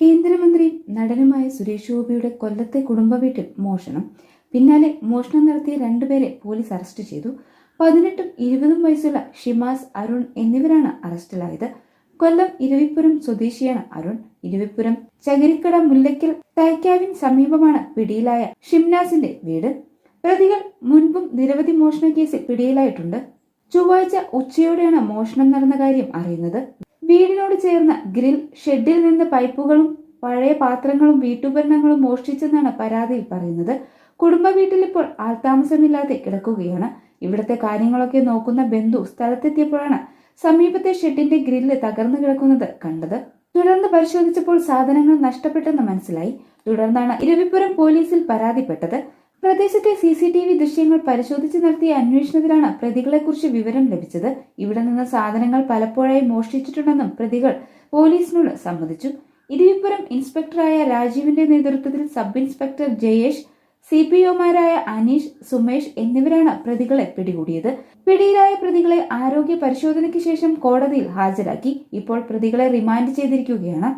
കേന്ദ്രമന്ത്രി നടനുമായ സുരേഷ് ഗോപിയുടെ കൊല്ലത്തെ കുടുംബ വീട്ടിൽ മോഷണം. പിന്നാലെ മോഷണം നടത്തിയ രണ്ടുപേരെ പോലീസ് അറസ്റ്റ് ചെയ്തു. പതിനെട്ടും ഇരുപതും വയസ്സുള്ള ഷിമാസ് അരുൺ എന്നിവരാണ് അറസ്റ്റിലായത്. കൊല്ലം ഇരുവിപ്പുരം സ്വദേശിയാണ് അരുൺ. ഇരുവിപ്പുരം ചകിരിക്കട മുല്ലയ്ക്കൽ തൈക്കാവിൻ സമീപമാണ് പിടിയിലായ ഷിംനാസിന്റെ വീട്. പ്രതികൾ മുൻപും നിരവധി മോഷണ കേസിൽ പിടിയിലായിട്ടുണ്ട്. ചൊവ്വാഴ്ച ഉച്ചയോടെയാണ് മോഷണം നടന്ന കാര്യം അറിയുന്നത്. വീടിനോട് ചേർന്ന ഗ്രിൽ ഷെഡിൽ നിന്ന് പൈപ്പുകളും പഴയ പാത്രങ്ങളും വീട്ടുപകരണങ്ങളും മോഷ്ടിച്ചെന്നാണ് പരാതിയിൽ പറയുന്നത്. കുടുംബ വീട്ടിൽ ഇപ്പോൾ ആൾതാമസമില്ലാതെ കിടക്കുകയാണ്. ഇവിടുത്തെ കാര്യങ്ങളൊക്കെ നോക്കുന്ന ബന്ധു സ്ഥലത്തെത്തിയപ്പോഴാണ് സമീപത്തെ ഷെഡിന്റെ ഗ്രില്ല് തകർന്നു കിടക്കുന്നത് കണ്ടത്. തുടർന്ന് പരിശോധിച്ചപ്പോൾ സാധനങ്ങൾ നഷ്ടപ്പെട്ടെന്ന് മനസ്സിലായി. തുടർന്നാണ് ഇരവിപുരം പോലീസിൽ പരാതിപ്പെട്ടത്. പ്രദേശത്തെ സി സി ടി വി ദൃശ്യങ്ങൾ പരിശോധിച്ച് നടത്തിയ അന്വേഷണത്തിലാണ് പ്രതികളെക്കുറിച്ച് വിവരം ലഭിച്ചത്. ഇവിടെ നിന്ന് സാധനങ്ങൾ പലപ്പോഴായി മോഷ്ടിച്ചിട്ടുണ്ടെന്നും പ്രതികൾ പോലീസിനോട് സമ്മതിച്ചു. ഇരുവിപ്പുരം ഇൻസ്പെക്ടറായ രാജീവിന്റെ നേതൃത്വത്തിൽ sub inspector Jayesh C P ഒമാരായ Aneesh Sumesh എന്നിവരാണ് പ്രതികളെ പിടികൂടിയത്. പിടിയിലായ പ്രതികളെ ആരോഗ്യ പരിശോധനയ്ക്ക് ശേഷം കോടതിയിൽ ഹാജരാക്കി. ഇപ്പോൾ പ്രതികളെ റിമാൻഡ് ചെയ്തിരിക്കുകയാണ്.